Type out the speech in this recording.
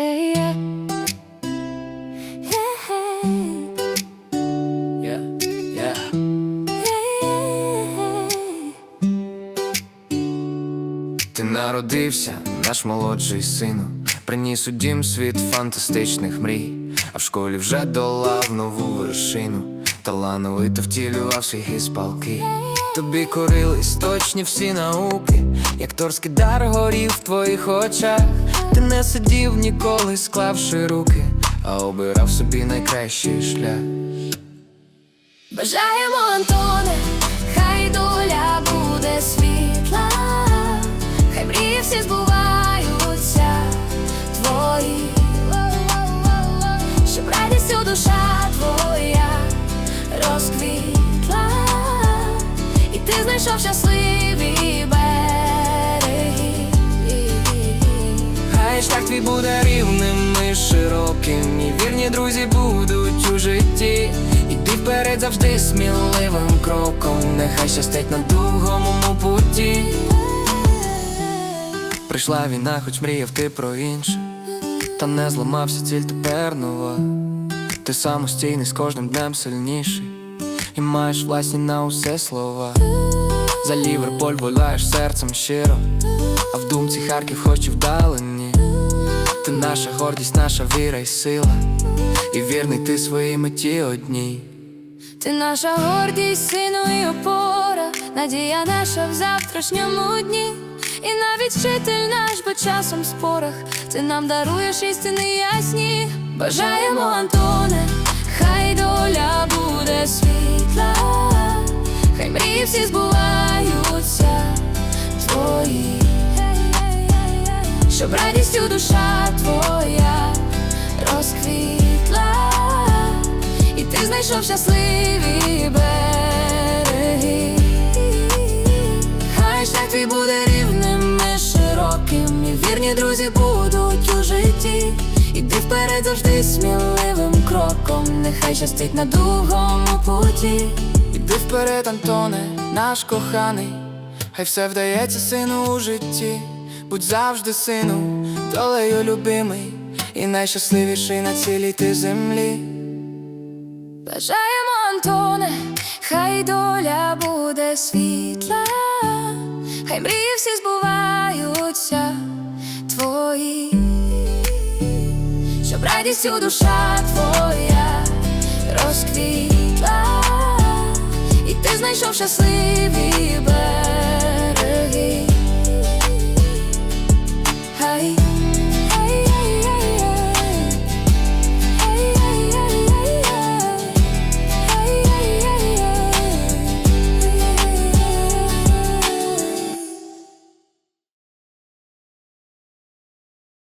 Yeah, yeah. Yeah. Ти народився, наш молодший сину, приніс у дім світ фантастичних мрій, а в школі вже долав нову вершину, талановито втілював свій гіс палки. Тобі корились точні всі науки, як торський дар горів в твоїх очах. Ти не сидів ніколи, склавши руки, а обирав собі найкращий шлях. Бажаємо, Антоне, хай доля буде світла, хай мрії всі збуваються твої, щоб радістю душа твоя розквітла, і ти знайшов щасливі твій буде рівним і широким, і вірні друзі будуть у житті. Іди вперед завжди сміливим кроком, нехай щастить на довгому путі. Прийшла війна, хоч мріяв ти про інше, та не зламався ціль тепер нова. Ти самостійний з кожним днем сильніший, і маєш власні на усе слова. За Ліверполь волаєш серцем щиро, а в думці Харків хоч і вдалені. Ти наша гордість, наша віра і сила, і вірний ти своїй меті одній. Ти наша гордість, сину і опора, надія наша в завтрашньому дні. І навіть вчитель наш, бо часом спорах, ти нам даруєш істини ясні. Бажаємо, Антоне, хай доля буде світла, хай мрії всі збуваються щоб радістю душа твоя розквітла. І ти знайшов щасливі береги. Хай шлях твій буде рівним і широким, і вірні друзі будуть у житті. Іди вперед завжди сміливим кроком, нехай щастить на довгому путі. Іди вперед, Антоне, наш коханий, хай все вдається сину у житті. Будь завжди сину, долею любимий, і найщасливіший на цілій ти землі. Бажаємо, Антоне, хай доля буде світла, хай мрії всі збуваються твої, щоб радістю душа твоя розквітла, і ти знайшов щасливі.